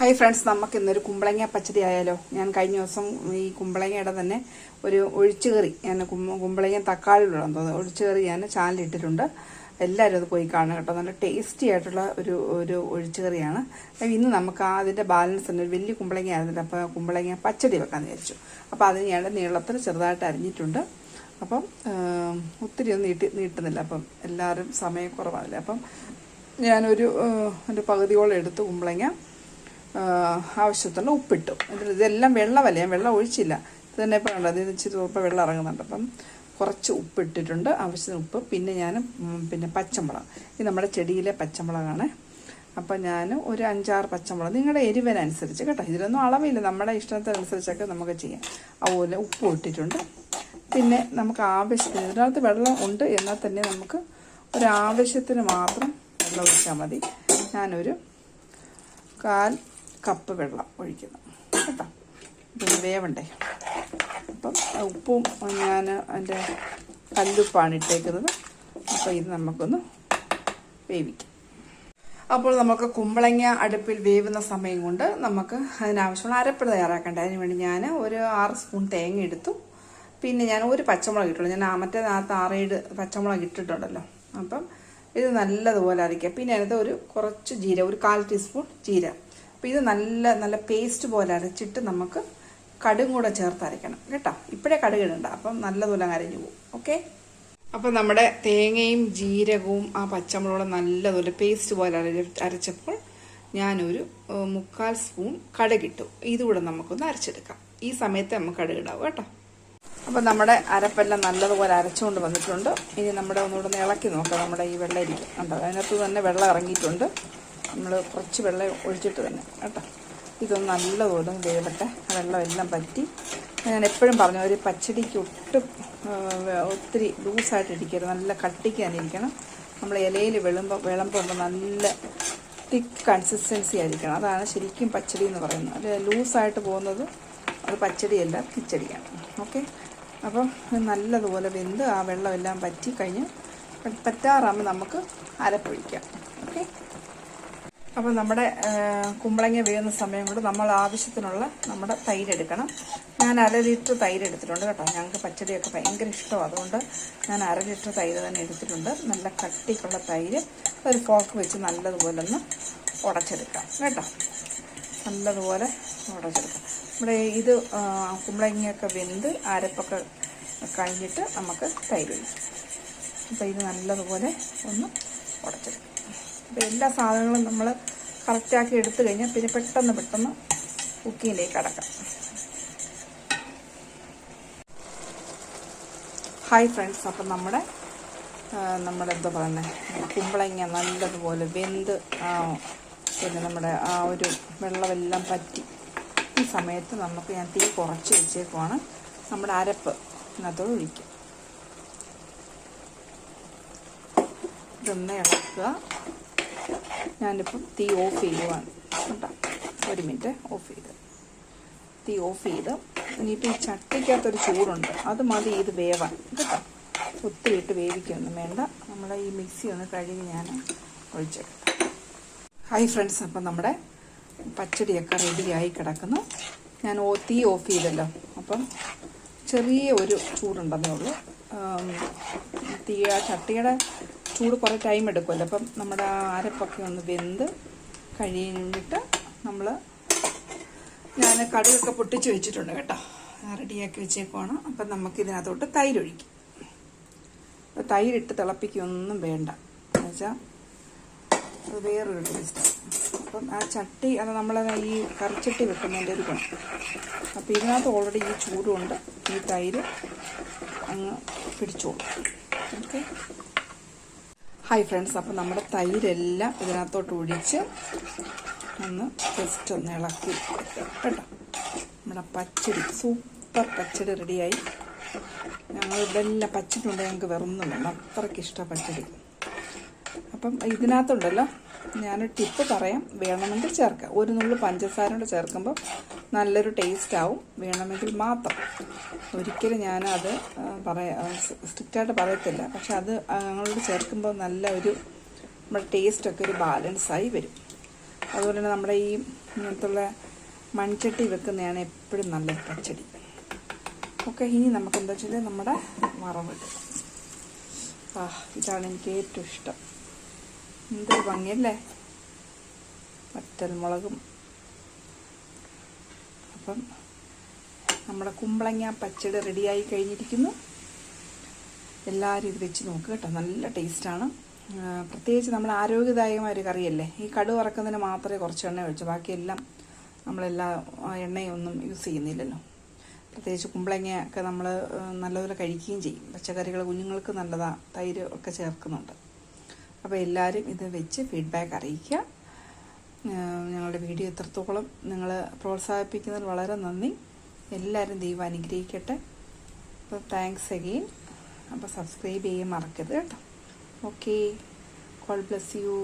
Hi friends നമുക്ക് ഇന്നൊരു കുമ്പളങ്ങ പച്ചടി ആയാലോ? ഞാൻ കഴിഞ്ഞ ദിവസം ഈ കുമ്പളങ്ങയുടെ തന്നെ ഒരു ഒഴിച്ചുകറി ഞാൻ കുമ്പ- കുമ്പളങ്ങ തക്കാളി ഇടാൻ തോന്നുന്നു. ഒഴിച്ചുകറി ഞാൻ ചാനലിട്ടിട്ടുണ്ട് എല്ലാവരും അത് പോയി കാണുക കേട്ടോ. നല്ല ടേസ്റ്റി ആയിട്ടുള്ള ഒരു ഒരു ഒഴിച്ചുകറിയാണ് അപ്പം ഇന്ന് നമുക്ക് അതിന്റെ ബാലൻസ് തന്നെ ഒരു വലിയ കുമ്പളങ്ങ ആയിരുന്നില്ല അപ്പോൾ കുമ്പളങ്ങ പച്ചടി വെക്കാമെന്ന് വിചാരിച്ചു. അപ്പോൾ അതിന് ഞാൻ നീളത്തിൽ ചെറുതായിട്ട് അരിഞ്ഞിട്ടുണ്ട്. അപ്പം ഒത്തിരി ഒന്നും നീട്ടി നീട്ടുന്നില്ല. അപ്പം എല്ലാവരും സമയക്കുറവാണല്ലേ അപ്പം ഞാനൊരു എന്റെ പകുതിയോളം എടുത്ത് കുമ്പളങ്ങ. ആവശ്യത്തിനുള്ള ഉപ്പിട്ടു. എന്നിട്ട് ഇതെല്ലാം വെള്ളമല്ല? ഞാൻ വെള്ളം ഒഴിച്ചില്ല. ഇത് തന്നെ ഇപ്പോൾ കണ്ടത് ഇച്ചിരി ഇപ്പോൾ വെള്ളം ഇറങ്ങുന്നുണ്ട്. അപ്പം കുറച്ച് ഉപ്പിട്ടിട്ടുണ്ട്. ആവശ്യത്തിന് ഉപ്പ്. പിന്നെ ഞാൻ പിന്നെ പച്ചമുളക്. ഇത് നമ്മുടെ ചെടിയിലെ പച്ചമുളകാണ്. അപ്പം ഞാൻ ഒരു അഞ്ചാറ് പച്ചമുളക്. നിങ്ങളുടെ എരിവിനനുസരിച്ച് കേട്ടോ. ഇതിലൊന്നും അളവില്ല. നമ്മുടെ ഇഷ്ടത്തിനനുസരിച്ചൊക്കെ നമുക്ക് ചെയ്യാം. അതുപോലെ ഉപ്പ് ഇട്ടിട്ടുണ്ട്. പിന്നെ നമുക്ക് ആവശ്യത്തിന് ഇതിനകത്ത് വെള്ളം ഉണ്ട്. എന്നാൽ തന്നെ നമുക്ക് ഒരാവശ്യത്തിന് മാത്രം വെള്ളം ഒഴിച്ചാൽ മതി. ഞാനൊരു കാൽ കപ്പ് വെള്ളം ഒഴിക്കുന്നു. കേട്ടോ? പിന്നെ വേവണ്ടേ? അപ്പം ഉപ്പും ഞാൻ അതിന്റെ കല്ലുപ്പാണ് ഇട്ടേക്കുന്നത്. അപ്പോൾ ഇത് നമുക്കൊന്ന് വേവിക്കാം. അപ്പോൾ നമുക്ക് കുമ്പളങ്ങ അടുപ്പിൽ വേവുന്ന സമയം കൊണ്ട് നമുക്ക് അതിനാവശ്യമുള്ള അരപ്പ് തയ്യാറാക്കേണ്ട? അതിന് വേണ്ടി ഞാൻ ഒരു ആറ് സ്പൂൺ തേങ്ങ എടുത്തു. പിന്നെ ഞാൻ ഒരു പച്ചമുളക് ഇട്ടുള്ളൂ. ഞാൻ മറ്റേതിനകത്ത് ആറേഴ് പച്ചമുളക് ഇട്ടിട്ടുണ്ടല്ലോ. അപ്പം ഇത് നല്ലതുപോലെ അരയ്ക്കുക പിന്നെ അതിനകത്ത് ഒരു കുറച്ച് ജീര ഒരു കാൽ ടീസ്പൂൺ ജീര. അപ്പം ഇത് നല്ല നല്ല പേസ്റ്റ് പോലെ അരച്ചിട്ട് നമുക്ക് കടുകും കൂടെ ചേർത്ത് അരയ്ക്കണം കേട്ടോ? ഇപ്പോഴേ കടുക് ഇടണ്ട അപ്പം നല്ലതുപോലെ അരഞ്ഞു പോകും ഓക്കെ? അപ്പം നമ്മുടെ തേങ്ങയും ജീരകവും ആ പച്ചമുളകും നല്ലതുപോലെ പേസ്റ്റ് പോലെ അര- അരച്ചപ്പോൾ ഞാനൊരു മുക്കാൽ സ്പൂൺ കടുകിട്ടു ഇതുകൂടെ നമുക്കൊന്ന് അരച്ചെടുക്കാം. ഈ സമയത്ത് നമുക്ക് കടുകിടാവും കേട്ടോ? അപ്പം നമ്മുടെ അരപ്പെല്ലാം നല്ലതുപോലെ അരച്ചുകൊണ്ട് വന്നിട്ടുണ്ട്. ഇനി നമ്മുടെ ഒന്നുകൂടെ ഒന്ന് ഇളക്കി നോക്കാം. നമ്മുടെ ഈ വെള്ളം ഇരിക്കും ഉണ്ടോ അതിനകത്ത് തന്നെ വെള്ളം ഇറങ്ങിയിട്ടുണ്ട്. നമ്മൾ കുറച്ച് വെള്ളം ഒഴിച്ചിട്ട് തന്നെ കേട്ടോ? ഇതൊന്ന് നല്ലതുപോലെ വേവട്ടെ ആ വെള്ളം എല്ലാം പറ്റി ഞാൻ എപ്പോഴും പറഞ്ഞു ഒരു പച്ചടിക്ക് ഒട്ടും ഒത്തിരി ലൂസായിട്ട് ഇരിക്കരുത്. നല്ല കട്ടിക്ക് ഇരിക്കണം. നമ്മൾ ഇലയിൽ വിളുമ്പോൾ വിളമ്പുമ്പോൾ നല്ല തിക്ക് കൺസിസ്റ്റൻസി ആയിരിക്കണം. അതാണ് ശരിക്കും പച്ചടി എന്ന് പറയുന്നത്. അത് ലൂസായിട്ട് പോകുന്നത് അത് പച്ചടിയല്ല കിച്ചടിയാണ്. ഓക്കെ? അപ്പം നല്ലതുപോലെ വെന്ത് ആ വെള്ളമെല്ലാം പറ്റി കഴിഞ്ഞ് പറ്റാറാകുമ്പോൾ നമുക്ക് അരപ്പൊഴിക്കാം. ഓക്കെ? അപ്പോൾ നമ്മുടെ കുമ്പളങ്ങ വേകുന്ന സമയം കൊണ്ട് നമ്മൾ ആവശ്യത്തിനുള്ള നമ്മുടെ തൈര് എടുക്കണം ഞാൻ അര ലിറ്റർ തൈര് എടുത്തിട്ടുണ്ട് കേട്ടോ. ഞങ്ങൾക്ക് പച്ചടിയൊക്കെ ഭയങ്കര ഇഷ്ടമാണ് അതുകൊണ്ട് ഞാൻ അര ലിറ്റർ തൈര് തന്നെ എടുത്തിട്ടുണ്ട്. നല്ല കട്ടിക്കുള്ള തൈര് ഒരു ഫോക്ക് വെച്ച് നല്ലതുപോലെ ഒന്ന് ഉടച്ചെടുക്കാം കേട്ടോ. നല്ലതുപോലെ ഉടച്ചെടുക്കാം. നമ്മുടെ ഇത് കുമ്പളങ്ങയൊക്കെ വെന്ത് അരപ്പൊക്കെ കഴിഞ്ഞിട്ട് നമുക്ക് തൈര് അപ്പോൾ ഇത് നല്ലതുപോലെ ഒന്ന് ഉടച്ചെടുക്കാം. അപ്പോൾ എല്ലാ സാധനങ്ങളും നമ്മൾ കറക്റ്റാക്കി എടുത്തു കഴിഞ്ഞാൽ പിന്നെ പെട്ടെന്ന് പെട്ടെന്ന് കുക്കിങ്ങിലേക്ക് കടക്കാം ഹായ് ഫ്രണ്ട്സ് അപ്പം നമ്മുടെ നമ്മളെന്താ പറയുന്നത് കുമ്പളങ്ങ നല്ലതുപോലെ വെന്ത് പിന്നെ നമ്മുടെ ആ ഒരു വെള്ളമെല്ലാം പറ്റി. ഈ സമയത്ത് നമുക്ക് ഞാൻ തീ കുറച്ച് വെച്ചേക്കുവാണ്. നമ്മുടെ അരപ്പ് ഇതിനകത്തോട് ഒഴിക്കും. ഇതൊന്ന് ഇളക്കുക. ഞാനിപ്പം തീ ഓഫ് ചെയ്യുവാണ്. കേട്ടോ ഒരു മിനിറ്റ് ഓഫ് ചെയ്ത്. തീ ഓഫ് ചെയ്ത്. ഇനിയിപ്പോൾ ഈ ചട്ടിക്കകത്തൊരു ചൂടുണ്ട്. അത് മതി ഇത് വേവാൻ. കേട്ടോ ഒത്തിരി ഇട്ട് വേവിക്കൊന്നും വേണ്ട. നമ്മളെ ഈ മിക്സി ഒന്ന് കഴുകി ഞാൻ ഒഴിച്ചെടുക്കാം. ഹായ് ഫ്രണ്ട്സ് അപ്പം നമ്മുടെ പച്ചടിയൊക്കെ റെഡിയായി കിടക്കുന്നു. ഞാൻ ഓ തീ ഓഫ് ചെയ്തല്ലോ. അപ്പം ചെറിയ ഒരു ചൂടുണ്ടെന്നേ ഉള്ളൂ. തീ ആ ചട്ടിയുടെ ചൂട് കുറേ ടൈം എടുക്കുമല്ലോ. അപ്പം നമ്മുടെ ആ അരപ്പൊക്കെ ഒന്ന് വെന്ത് കഴിഞ്ഞിട്ട് നമ്മൾ ഞാൻ കടുകൊക്കെ പൊട്ടിച്ച് വെച്ചിട്ടുണ്ട് കേട്ടോ. റെഡിയാക്കി വെച്ചേക്കുവാണ്. അപ്പം നമുക്ക് ഇതിനകത്തോട്ട് തൈര് ഒഴിക്കും അപ്പോൾ തൈരിട്ട് തിളപ്പിക്കൊന്നും വേണ്ട. എന്നുവെച്ചാൽ അത് വേറൊരു ടേസ്റ്റാണ് അപ്പം ആ ചട്ടി അത് നമ്മൾ ഈ കറിച്ചട്ടി വെക്കുന്നതിന്റെ ഒരു ഗുണം. അപ്പോൾ ഇതിനകത്ത് ഓൾറെഡി ഈ ചൂടുകൊണ്ട് ഈ തൈര് അങ്ങ് പിടിച്ചോളും. ഓക്കെ? ഹായ് ഫ്രണ്ട്സ് അപ്പോൾ നമ്മുടെ തൈരെല്ലാം ഇതിനകത്തോട്ട് ഒഴിച്ച് ഒന്ന് ജസ്റ്റ് ഒന്ന് ഇളക്കി കേട്ടോ? നമ്മുടെ പച്ചടി സൂപ്പർ പച്ചടി റെഡിയായി ഞങ്ങൾ ഇവിടെ എല്ലാം പച്ചടി ഉണ്ട് ഞങ്ങൾക്ക് വെറൊന്നും വേണം അത്രയ്ക്ക് ഇഷ്ടമാണ് പച്ചടി. അപ്പം ഇതിനകത്തുണ്ടല്ലോ ഞാൻ ടിപ്പ് പറയാം. വേണമെങ്കിൽ ചേർക്കാം. ഒരു നുള്ളു പഞ്ചസാര കൂടെ ചേർക്കുമ്പോൾ നല്ലൊരു ടേസ്റ്റ് ആവും. വേണമെങ്കിൽ മാത്രം. ഒരിക്കലും ഞാനത് പറയാ സ്ട്രിക്റ്റായിട്ട് പറയത്തില്ല. പക്ഷെ അത് ഞങ്ങളോട് ചേർക്കുമ്പോൾ നല്ല ഒരു നമ്മുടെ ടേസ്റ്റൊക്കെ ഒരു ബാലൻസായി വരും. അതുപോലെ തന്നെ നമ്മുടെ ഈ ഇങ്ങനത്തുള്ള മൺചട്ടി വെക്കുന്നതാണ് എപ്പോഴും നല്ല പച്ചടി. ഓക്കെ ഇനി നമുക്ക് എന്താ വെച്ചാൽ നമ്മുടെ വറവ്. ആ ഇതാണ് എനിക്ക് ഏറ്റവും ഇഷ്ടം. എന്തൊരു ഭംഗിയല്ലേ? വറ്റൽമുളകും. അപ്പം നമ്മുടെ കുമ്പളങ്ങ പച്ചടി റെഡിയായി കഴിഞ്ഞിരിക്കുന്നു. എല്ലാവരും ഇത് വെച്ച് നോക്കുക കേട്ടോ. നല്ല ടേസ്റ്റാണ്. പ്രത്യേകിച്ച് നമ്മൾ ആരോഗ്യദായകമായ ഒരു കറിയല്ലേ? ഈ കടു വറക്കുന്നതിന് മാത്രമേ കുറച്ച് എണ്ണ ഒഴിച്ചു. ബാക്കിയെല്ലാം നമ്മളെല്ലാ എണ്ണയും എണ്ണയൊന്നും യൂസ് ചെയ്യുന്നില്ലല്ലോ. പ്രത്യേകിച്ച് കുമ്പളങ്ങയൊക്കെ നമ്മൾ നല്ലപോലെ കഴിക്കുകയും ചെയ്യും. പച്ചക്കറികൾ കുഞ്ഞുങ്ങൾക്ക് നല്ലതാണ് തൈര് ഒക്കെ ചേർക്കുന്നുണ്ട്. അപ്പോൾ എല്ലാവരും ഇത് വെച്ച് ഫീഡ്ബാക്ക് അറിയിക്കുക. ഞങ്ങളുടെ വീഡിയോ എത്രത്തോളം നിങ്ങൾ പ്രോത്സാഹിപ്പിക്കുന്നതിൽ വളരെ നന്ദി. എല്ലാവരും ദൈവം അനുഗ്രഹിക്കട്ടെ. അപ്പോൾ താങ്ക്സ് അഗെയിൻ അപ്പോൾ സബ്സ്ക്രൈബ് ചെയ്യാൻ മറക്കരുത് കേട്ടോ. Okay God bless you